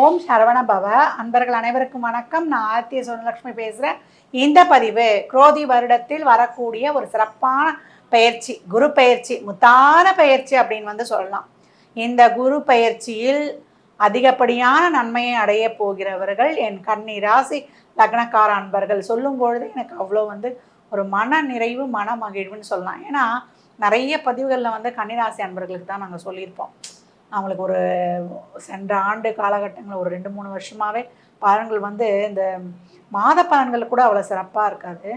ஓம் சரவண பவ. அன்பர்கள் அனைவருக்கும் வணக்கம். நான் ஆர்த்திய சுவனலட்சுமி பேசுகிறேன் இந்த பதிவு குரோதி வருடத்தில் வரக்கூடிய ஒரு சிறப்பான பயிற்சி குரு பயிற்சி முத்தான பயிற்சி அப்படின்னு வந்து சொல்லலாம். இந்த குரு பயிற்சியில் அதிகப்படியான நன்மையை அடைய போகிறவர்கள் என் கன்னி ராசி லக்னக்கார அன்பர்கள். சொல்லும் பொழுது எனக்கு அவ்வளோ வந்து ஒரு மன நிறைவு மன மகிழ்வுன்னு சொல்லலாம். ஏன்னா நிறைய பதிவுகளில் வந்து கன்னிராசி அன்பர்களுக்கு தான் நாங்கள் சொல்லியிருப்போம். அவங்களுக்கு ஒரு சென்ற ஆண்டு காலகட்டங்களில் ஒரு ரெண்டு மூணு வருஷமாகவே பலன்கள் வந்து இந்த மாத பலன்கள் கூட அவ்வளோ சிறப்பாக இருக்காது.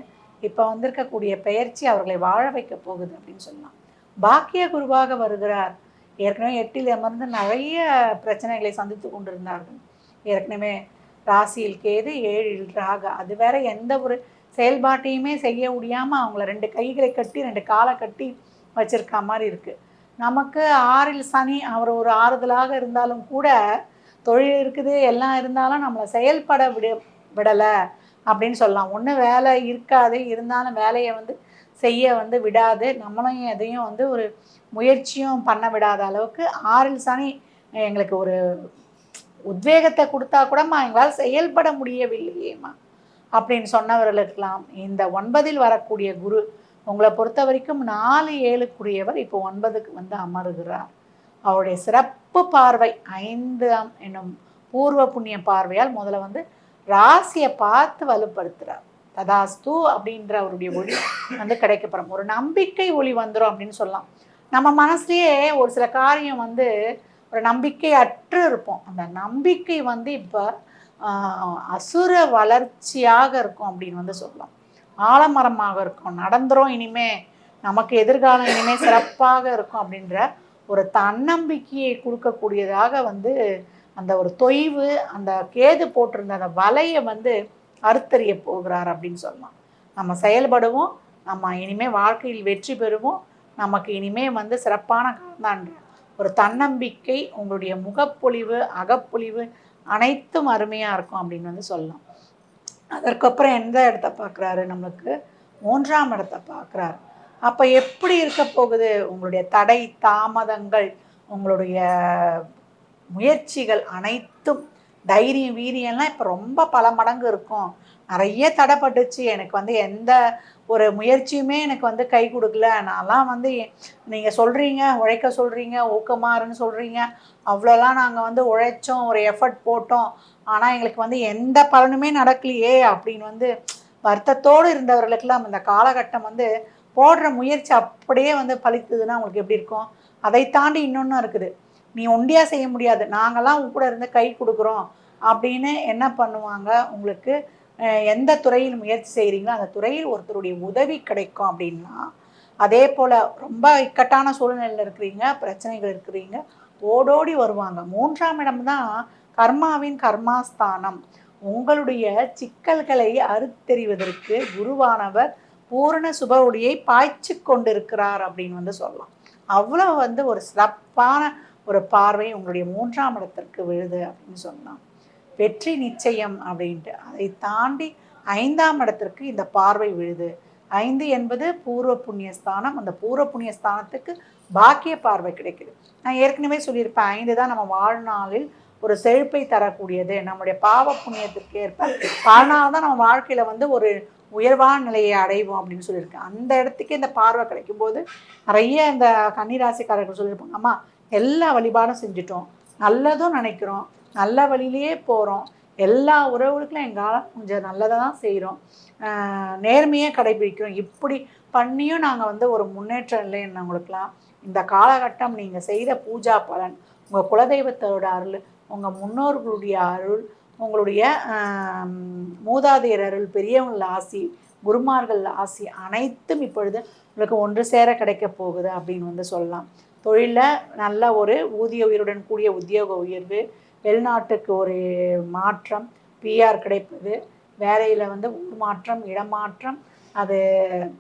இப்போ வந்திருக்கக்கூடிய பெயர்ச்சி அவர்களை வாழ வைக்க போகுது அப்படின்னு சொல்லலாம். பாக்கிய குருவாக வருகிறார். ஏற்கனவே எட்டில் அமர்ந்து நிறைய பிரச்சனைகளை சந்தித்து கொண்டிருந்தார்கள். ஏற்கனவே ராசியில் கேது ஏழில் ராக. அது வேற எந்த ஒரு செயல்பாட்டையுமே செய்ய முடியாமல் அவங்கள ரெண்டு கைகளை கட்டி ரெண்டு காலை கட்டி வச்சிருக்க மாதிரி இருக்குது நமக்கு ஆறில் சனி அவர் ஒரு ஆறுதலாக இருந்தாலும் கூட தொழில் இருக்குது எல்லாம் இருந்தாலும் நம்மளை செயல்பட விட விடலை அப்படின்னு சொல்லலாம். ஒன்று வேலை இருக்காது இருந்தாலும் வேலையை வந்து செய்ய வந்து விடாது. நம்மளும் எதையும் வந்து ஒரு முயற்சியும் பண்ண விடாத அளவுக்கு ஆறில் சனி எங்களுக்கு ஒரு உத்வேகத்தை கொடுத்தா கூடம்மா எங்களால் செயல்பட முடியவில்லையேம்மா அப்படின்னு சொன்னவர்களுக்கெல்லாம் இந்த ஒன்பதில் வரக்கூடிய குரு உங்களை பொறுத்த வரைக்கும் நாலு ஏழுக்குரியவர் இப்போ ஒன்பதுக்கு வந்து அமருகிறார். அவருடைய சிறப்பு பார்வை ஐந்து என்னும் பூர்வ புண்ணிய பார்வையால் முதல்ல வந்து ராசியை பார்த்து வலுப்படுத்துகிறார் ததாஸ்து அப்படின்ற அவருடைய ஒளி வந்து கிடைக்கப்படும் ஒரு நம்பிக்கை ஒளி வந்துடும் அப்படின்னு சொல்லலாம். நம்ம மனசுலேயே ஒரு சில காரியம் வந்து ஒரு நம்பிக்கை அற்று இருப்போம். அந்த நம்பிக்கை வந்து இப்போ அசுர வளர்ச்சியாக இருக்கும் அப்படின்னு வந்து சொல்லலாம். ஆலமரமாக இருக்கும். நடந்துரும் இனிமே. நமக்கு எதிர்காலம் இனிமே சிறப்பாக இருக்கும் அப்படின்ற ஒரு தன்னம்பிக்கையை கொடுக்கக்கூடியதாக வந்து அந்த ஒரு தொய்வு அந்த கேது போட்டிருந்த அந்த வலையை வந்து அறுத்தறிய போகிறார் அப்படின்னு சொல்லலாம். நம்ம செயல்படுவோம் நம்ம இனிமே வாழ்க்கையில் வெற்றி பெறுவோம் நமக்கு இனிமே வந்து சிறப்பான காலம்தான்ற ஒரு தன்னம்பிக்கை உங்களுடைய முகப்பொழிவு அகப்பொழிவு அனைத்தும் அருமையாக இருக்கும் அப்படின்னு வந்து சொல்லலாம். அதற்கப்புறம் எந்த இடத்த பார்க்குறாரு நம்மளுக்கு? மூன்றாம் இடத்த பார்க்குறாரு. அப்போ எப்படி இருக்க போகுது? உங்களுடைய தடை தாமதங்கள் உங்களுடைய முயற்சிகள் அனைத்தும் தைரியம் வீரியம்லாம் இப்போ ரொம்ப பல மடங்கு இருக்கும். நிறைய தடைப்பட்டுச்சு. எனக்கு வந்து எந்த ஒரு முயற்சியுமே எனக்கு வந்து கை கொடுக்கல. நான்லாம் வந்து நீங்கள் சொல்கிறீங்க உழைக்க சொல்கிறீங்க ஊக்கமாறுன்னு சொல்கிறீங்க அவ்வளோலாம் நாங்கள் வந்து உழைச்சோம் ஒரு எஃபர்ட் போட்டோம். ஆனால் எங்களுக்கு வந்து எந்த பலனுமே நடக்கலையே அப்படின்னு வந்து வருத்தத்தோடு இருந்தவர்களுக்கெல்லாம் இந்த காலகட்டம் வந்து போடுற முயற்சி அப்படியே வந்து பலித்ததுன்னா உங்களுக்கு எப்படி இருக்கும்? அதை தாண்டி இன்னொன்றும் இருக்குது. நீ ஒண்டியாக செய்ய முடியாது. நாங்கள்லாம் உங்க கூட இருந்து கை கொடுக்குறோம் அப்படின்னு என்ன பண்ணுவாங்க? உங்களுக்கு எந்த துறையில் முயற்சி செய்கிறீங்களோ அந்த துறையில் ஒருத்தருடைய உதவி கிடைக்கும் அப்படின்னா அதே போல் ரொம்ப இக்கட்டான சூழ்நிலையில் இருக்கிறீங்க பிரச்சனைகள் இருக்கிறீங்க ஓடோடி வருவாங்க. மூன்றாம் இடம் தான் கர்மாவின் கர்மாஸ்தானம். உங்களுடைய சிக்கல்களை அறுத்தெறிவதற்கு குருவானவர் பூரண சுப ஒளியை பாய்ச்சி கொண்டிருக்கிறார் அப்படின்னு வந்து சொல்லலாம். அவ்வளோ வந்து ஒரு சிறப்பான ஒரு பார்வை உங்களுடைய மூன்றாம் இடத்திற்கு விழுது அப்படின்னு சொல்லலாம் வெற்றி நிச்சயம் அப்படின்ட்டு. அதை தாண்டி ஐந்தாம் இடத்திற்கு இந்த பார்வை விழுது. ஐந்து என்பது பூர்வ புண்ணியஸ்தானம். அந்த பூர்வ புண்ணியஸ்தானத்துக்கு பாக்கிய பார்வை கிடைக்குது. நான் ஏற்கனவே சொல்லியிருப்பேன் ஐந்து தான் நம்ம வாழ்நாளில் ஒரு செழிப்பை தரக்கூடியது. நம்முடைய பாவ புண்ணியத்திற்கு ஏற்ப அதனால தான் நம்ம வாழ்க்கையில் வந்து ஒரு உயர்வான நிலையை அடைவோம் அப்படின்னு சொல்லியிருக்கேன் அந்த இடத்துக்கு இந்த பார்வை கிடைக்கும் போது நிறைய இந்த கன்னிராசிக்காரர்கள் சொல்லியிருப்பாங்க அம்மா எல்லா வழிபாடும் செஞ்சிட்டோம். நல்லதும் நினைக்கிறோம். நல்ல வழியிலேயே போகிறோம் எல்லா உறவுகளுக்கும் எங்களால் கொஞ்சம் நல்லதை தான் செய்கிறோம் நேர்மையே கடைபிடிக்கிறோம். இப்படி பண்ணியும் நாங்கள் வந்து ஒரு முன்னேற்றம் இல்லைன்னவங்களுக்கெல்லாம் இந்த காலகட்டம் நீங்கள் செய்த பூஜா பலன் உங்கள் குலதெய்வத்தோட அருள் உங்கள் முன்னோர்களுடைய அருள் உங்களுடைய மூதாதையர் அருள் பெரியவங்கள ஆசி குருமார்கள் ஆசி அனைத்தும் இப்பொழுது உங்களுக்கு ஒன்று சேர கிடைக்க போகுது அப்படின்னு வந்து சொல்லலாம். தொழிலில் நல்ல ஒரு ஊதிய உயிருடன் கூடிய உத்தியோக உயர்வு வெளிநாட்டுக்கு ஒரு மாற்றம் பிஆர் கிடைப்பது வேலையில் வந்து ஊர் மாற்றம் இடமாற்றம் அது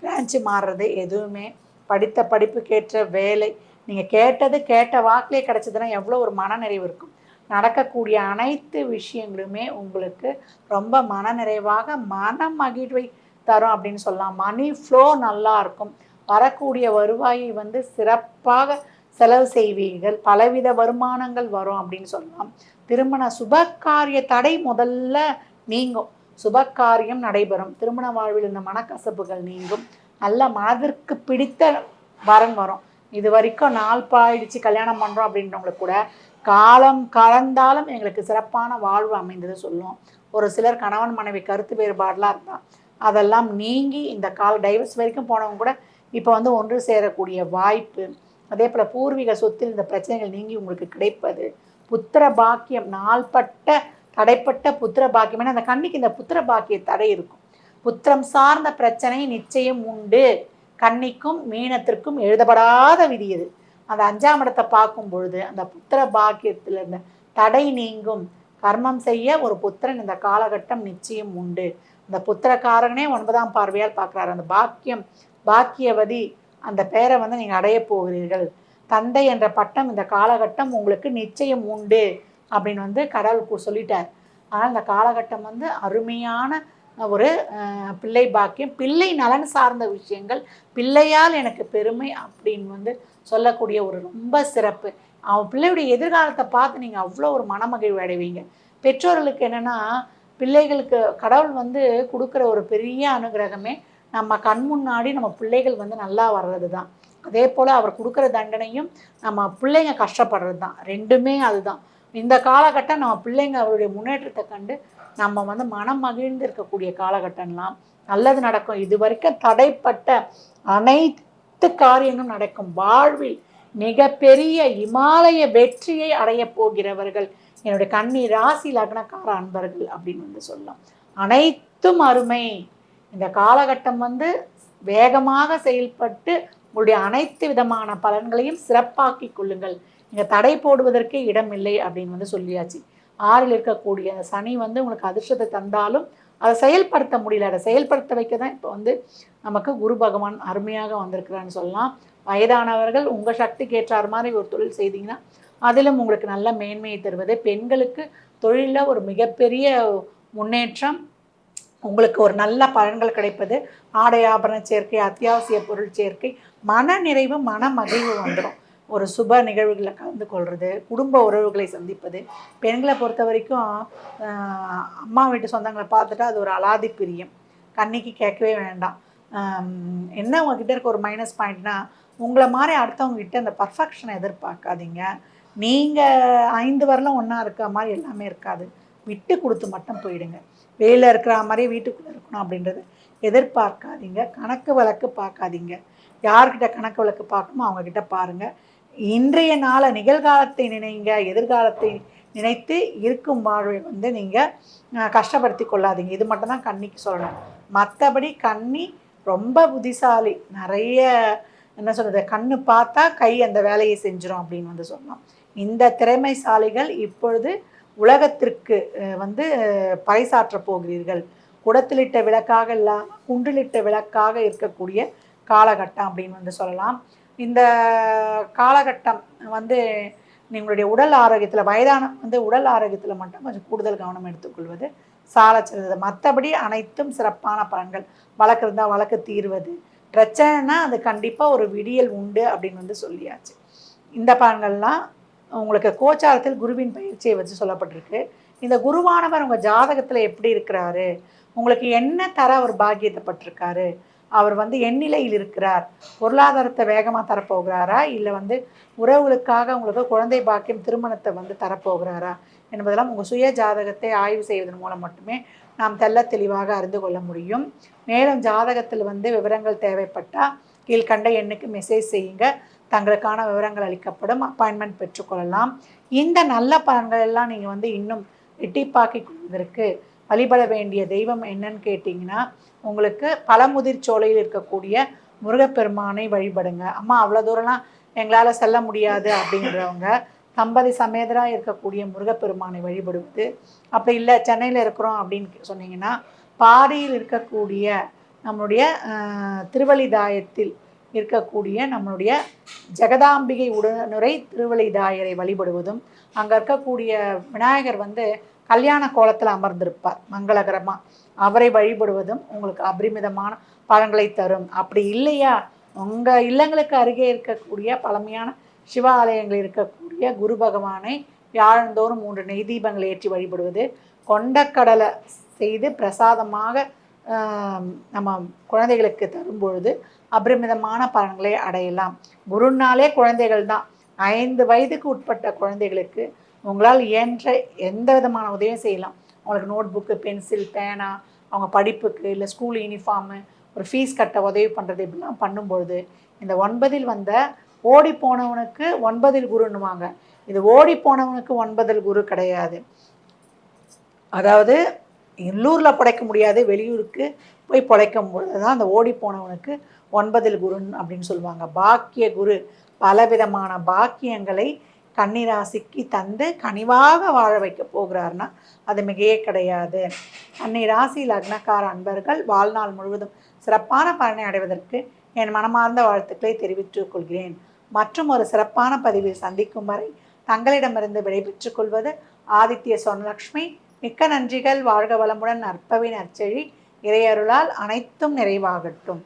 பிரான்ச்சு மாறுறது எதுவுமே படித்த படிப்புக்கேற்ற வேலை நீங்கள் கேட்டது கேட்ட வாக்கிலே கிடச்சதுன்னா எவ்வளோ ஒரு மனநிறைவு இருக்கும். நடக்கக்கூடிய அனைத்து விஷயங்களுமே உங்களுக்கு ரொம்ப மனநிறைவாக மன மகிழ்வை தரும் அப்படின்னு சொல்லலாம். மணி ஃப்ளோ நல்லா இருக்கும். வரக்கூடிய வருவாயை வந்து சிறப்பாக செலவு செய்வீர்கள். பலவித வருமானங்கள் வரும் அப்படின்னு சொல்லலாம். திருமண சுபகாரிய தடை முதல்ல நீங்கும். சுபகாரியம் நடைபெறும். திருமண வாழ்வில் இந்த மனக்கசப்புகள் நீங்கும். நல்ல மனதிற்கு பிடித்த வரன் வரும். இது வரைக்கும் நாள் பாயிடுச்சு கல்யாணம் பண்ணுறோம் அப்படின்றவங்களுக்கு கூட காலம் கலந்தாலும் எங்களுக்கு சிறப்பான வாழ்வு அமைந்தது சொல்லுவோம். ஒரு சிலர் கணவன் மனைவி கருத்து வேறுபாடெலாம் இருந்தால் அதெல்லாம் நீங்கி இந்த கால டைவர்ஸ் வரைக்கும் போனவங்க கூட இப்போ வந்து ஒன்று சேரக்கூடிய வாய்ப்பு அதே போல் பூர்வீக சொத்தில் இந்த பிரச்சனைகள் நீங்கி உங்களுக்கு கிடைப்பது. புத்திர பாக்கியம் நாள்பட்ட தடைப்பட்ட புத்திர பாக்கியம். ஏன்னா அந்த கண்ணிக்கு இந்த புத்திர பாக்கிய தடை இருக்கும். புத்திரம் சார்ந்த பிரச்சனை நிச்சயம் உண்டு. கன்னிக்கும் மீனத்திற்கும் எழுதப்படாத விதி இது. அந்த அஞ்சாம் இடத்தை பார்க்கும் பொழுது அந்த புத்திர பாக்கியத்தில் இருந்த தடை நீங்கும் கர்மம் செய்ய ஒரு புத்திரன் இந்த காலகட்டம் நிச்சயம் உண்டு. அந்த புத்திரக்காரனே ஒன்பதாம் பார்வையால் பார்க்குறாரு. அந்த பாக்கியம் பாக்கியவதி அந்த பெயரை வந்து நீங்கள் அடைய போகிறீர்கள். தந்தை என்ற பட்டம் இந்த காலகட்டம் உங்களுக்கு நிச்சயம் உண்டு அப்படின்னு வந்து கடவுள் சொல்லிட்டார். ஆனால் இந்த காலகட்டம் வந்து அருமையான ஒரு பிள்ளை பாக்கியம் பிள்ளை நலன் சார்ந்த விஷயங்கள் பிள்ளையால் எனக்கு பெருமை அப்படின்னு வந்து சொல்லக்கூடிய ஒரு ரொம்ப சிறப்பு. அவன் பிள்ளையுடைய எதிர்காலத்தை பார்த்து நீங்கள் அவ்வளோ ஒரு மனமகிழ்வு அடைவீங்க. பெற்றோர்களுக்கு என்னென்னா பிள்ளைகளுக்கு கடவுள் வந்து கொடுக்குற ஒரு பெரிய அனுகிரகமே நம்ம கண் முன்னாடி நம்ம பிள்ளைகள் வந்து நல்லா வர்றது தான் அதே போல் அவர் கொடுக்குற தண்டனையும் நம்ம பிள்ளைங்க கஷ்டப்படுறது தான் ரெண்டுமே அதுதான். இந்த காலகட்டம் நம்ம பிள்ளைங்க அவருடைய முன்னேற்றத்தை கண்டு நம்ம வந்து மனம் மகிழ்ந்து இருக்கக்கூடிய காலகட்டம்லாம் நல்லது நடக்கும். இது வரைக்கும் தடைப்பட்ட அனைத்து காரியங்களும் நடக்கும். வாழ்வில் மிகப்பெரிய இமாலய வெற்றியை அடைய போகிறவர்கள் என்னுடைய கண்ணி ராசி லக்னக்கார அன்பர்கள் அப்படின்னு வந்து சொல்லலாம். அனைத்தும் அருமை. இந்த காலகட்டம் வந்து வேகமாக செயல்பட்டு உங்களுடைய அனைத்து விதமான பலன்களையும் சிறப்பாக்கி கொள்ளுங்கள். நீங்கள் தடை போடுவதற்கே இடமில்லை அப்படின்னு வந்து சொல்லியாச்சு. ஆறில் இருக்கக்கூடிய அந்த சனி வந்து உங்களுக்கு அதிர்ஷ்டத்தை தந்தாலும் அதை செயல்படுத்த முடியல. அதை செயல்படுத்த வைக்க தான் இப்போ வந்து நமக்கு குரு பகவான் அருமையாக வந்திருக்கிறான்னு சொல்லலாம். வயதானவர்கள் உங்கள் சக்திக்கு ஏற்றார் மாதிரி ஒரு தொழில் செய்தீங்கன்னா அதிலும் உங்களுக்கு நல்ல மேன்மையை தருவது. பெண்களுக்கு தொழிலில் ஒரு மிகப்பெரிய முன்னேற்றம் உங்களுக்கு ஒரு நல்ல பலன்கள் கிடைப்பது. ஆடை ஆபரண சேர்க்கை அத்தியாவசிய பொருள் சேர்க்கை மன நிறைவு மன மகிழ்வு வந்துடும் ஒரு சுப நிகழ்வுகளில் கலந்து கொள்வது குடும்ப உறவுகளை சந்திப்பது. பெண்களை பொறுத்த வரைக்கும் அம்மா வீட்டு சொந்தங்களை பார்த்துட்டா அது ஒரு அலாதி பிரியம். கண்ணிக்கு கேட்கவே வேண்டாம். என்ன உங்ககிட்ட இருக்க ஒரு மைனஸ் பாயிண்ட்னா உங்களை மாதிரி அடுத்தவங்ககிட்ட அந்த பர்ஃபெக்ஷனை எதிர்பார்க்காதீங்க. நீங்கள் ஐந்து வரலாம் ஒன்றா இருக்க மாதிரி எல்லாமே இருக்காது. விட்டு கொடுத்து மட்டும் போயிடுங்க. வெளியில் இருக்கிற மாதிரி வீட்டுக்குள்ளே இருக்கணும் அப்படின்றது எதிர்பார்க்காதீங்க. கணக்கு வழக்கு பார்க்காதீங்க. யார்கிட்ட கணக்கு வழக்கு பார்க்கணுமோ அவங்கக்கிட்ட பாருங்கள் இன்றைய நாளை நிகழ்காலத்தை நினைங்க எதிர்காலத்தை நினைத்து இருக்கும் வாழ்வை வந்து நீங்கள் கஷ்டப்படுத்தி கொள்ளாதீங்க. இது மட்டும்தான் கண்ணிக்கு கன்னிக்கு சொல்லணும். மற்றபடி கன்னி ரொம்ப புத்திசாலி. நிறைய என்ன சொல்கிறது கண்ணு பார்த்தா கை அந்த வேலையை செஞ்சிடும் அப்படின்னு வந்து சொல்லலாம் இந்த திறமைசாலிகள் இப்பொழுது உலகத்திற்கு வந்து பறைசாற்ற போகிறீர்கள். குடத்திலிட்ட விளக்காக இல்லாமல் குன்றிலிட்ட விளக்காக இருக்கக்கூடிய காலகட்டம் அப்படின்னு வந்து சொல்லலாம். இந்த காலகட்டம் வந்து நீங்களுடைய உடல் ஆரோக்கியத்தில் வயதான வந்து உடல் ஆரோக்கியத்தில் மட்டும் கொஞ்சம் கூடுதல் கவனம் எடுத்துக்கொள்வது சால சிறந்தது. மற்றபடி அனைத்தும் சிறப்பான பலன்கள். வழக்கு இருந்தால் வழக்கு தீர்வது. பிரச்சனைனா அது கண்டிப்பாக ஒரு விடியல் உண்டு அப்படின்னு வந்து சொல்லியாச்சு. இந்த பலன்கள்லாம் உங்களுக்கு கோச்சாரத்தில் குருவின் பயிற்சியை வச்சு சொல்லப்பட்டிருக்கு. இந்த குருவானவர் உங்கள் ஜாதகத்தில் எப்படி இருக்கிறாரு? உங்களுக்கு என்ன தர அவர் பாக்கியத்தைப்பட்டிருக்காரு அவர் வந்து எண்ணிலையில் இருக்கிறார். பொருளாதாரத்தை வேகமாக தரப்போகிறாரா? இல்லை வந்து உறவுகளுக்காக உங்களுக்கு குழந்தை பாக்கியம் திருமணத்தை வந்து தரப்போகிறாரா? என்பதெல்லாம் உங்கள் சுய ஜாதகத்தை ஆய்வு செய்வதன் மூலம் மட்டுமே நாம் தெள்ள தெளிவாக அறிந்து கொள்ள முடியும். மேலும் ஜாதகத்தில் வந்து விவரங்கள் தேவைப்பட்டால் கீழ்கண்ட எண்ணுக்கு மெசேஜ் செய்யுங்க. தங்களுக்கான விவரங்கள் அளிக்கப்படும். அப்பாயின்மெண்ட் பெற்றுக்கொள்ளலாம் இந்த நல்ல பலன்கள் எல்லாம் நீங்கள் வந்து இன்னும் எட்டிப்பாக்கி கொள்வதற்கு வழிபட வேண்டிய தெய்வம் என்னன்னு கேட்டிங்கன்னா உங்களுக்கு பழமுதிர் சோலையில் இருக்கக்கூடிய முருகப்பெருமானை வழிபடுங்க. அம்மா அவ்வளோ தூரம்லாம் எங்களால் செல்ல முடியாது அப்படின்றவங்க தம்பதி சமேதராக இருக்கக்கூடிய முருகப்பெருமானை வழிபடுவது. அப்படி இல்லை சென்னையில் இருக்கிறோம் அப்படின்னு சொன்னீங்கன்னா பாரியில் இருக்கக்கூடிய நம்மளுடைய அஹ், திருவலிதாயத்தில் இருக்கக்கூடிய நம்மளுடைய ஜெகதாம்பிகை உடனுரை திருவலிதாயரை வழிபடுவதும் அங்கே இருக்கக்கூடிய விநாயகர் வந்து கல்யாண கோலத்தில் அமர்ந்திருப்பார் மங்களகரமாக அவரை வழிபடுவதும் உங்களுக்கு அபரிமிதமான பலன்களை தரும். அப்படி இல்லையா? உங்கள் இல்லங்களுக்கு அருகே இருக்கக்கூடிய பழமையான சிவ இருக்கக்கூடிய குரு பகவானை வியாழந்தோறும் மூன்று நெய் தீபங்கள் ஏற்றி வழிபடுவது கொண்டக்கடலை செய்து பிரசாதமாக நம்ம குழந்தைகளுக்கு தரும் பொழுது அபரிமிதமான பலன்களை அடையலாம். குருனாலே குழந்தைகள் தான் ஐந்து வயதுக்கு உட்பட்ட குழந்தைகளுக்கு உங்களால் இயன்ற எந்த விதமான உதவியும் செய்யலாம். அவங்களுக்கு நோட் புக்கு பென்சில் பேனா அவங்க படிப்புக்கு இல்லை ஸ்கூல் யூனிஃபார்மு ஒரு ஃபீஸ் கட்ட உதவி பண்ணுறது இப்படிலாம் பண்ணும்பொழுது இந்த ஒன்பதில் வந்த ஓடி போனவனுக்கு ஒன்பதில் குருன்னுவாங்க. இது ஓடி போனவனுக்கு ஒன்பதில் குரு கிடையாது. அதாவது உள்ளூரில் படைக்க முடியாது வெளியூருக்கு போய் படைக்கும் பொழுது தான் அந்த ஓடி போனவனுக்கு ஒன்பதில் குருன்னு அப்படின்னு சொல்லுவாங்க. பாக்கிய குரு. பலவிதமான பாக்கியங்களை கன்னிராசிக்கு தந்து கனிவாக வாழ வைக்க போகிறார்னா அது மிகையே கிடையாது. கன்னிராசி லக்னக்கார அன்பர்கள் வாழ்நாள் முழுவதும் சிறப்பான பலனை அடைவதற்கு என் மனமார்ந்த வாழ்த்துக்களை தெரிவித்துக் கொள்கிறேன். மற்றும் ஒரு சிறப்பான பதிவில் சந்திக்கும் வரை தங்களிடமிருந்து விடைபெற்றுக் கொள்வது ஆதித்ய சொன்னலக்ஷ்மி மிக்க நன்றிகள். வாழ்க வளமுடன் நற்பவி நற்செழி இறையருளால் அனைத்தும் நிறைவாகட்டும்.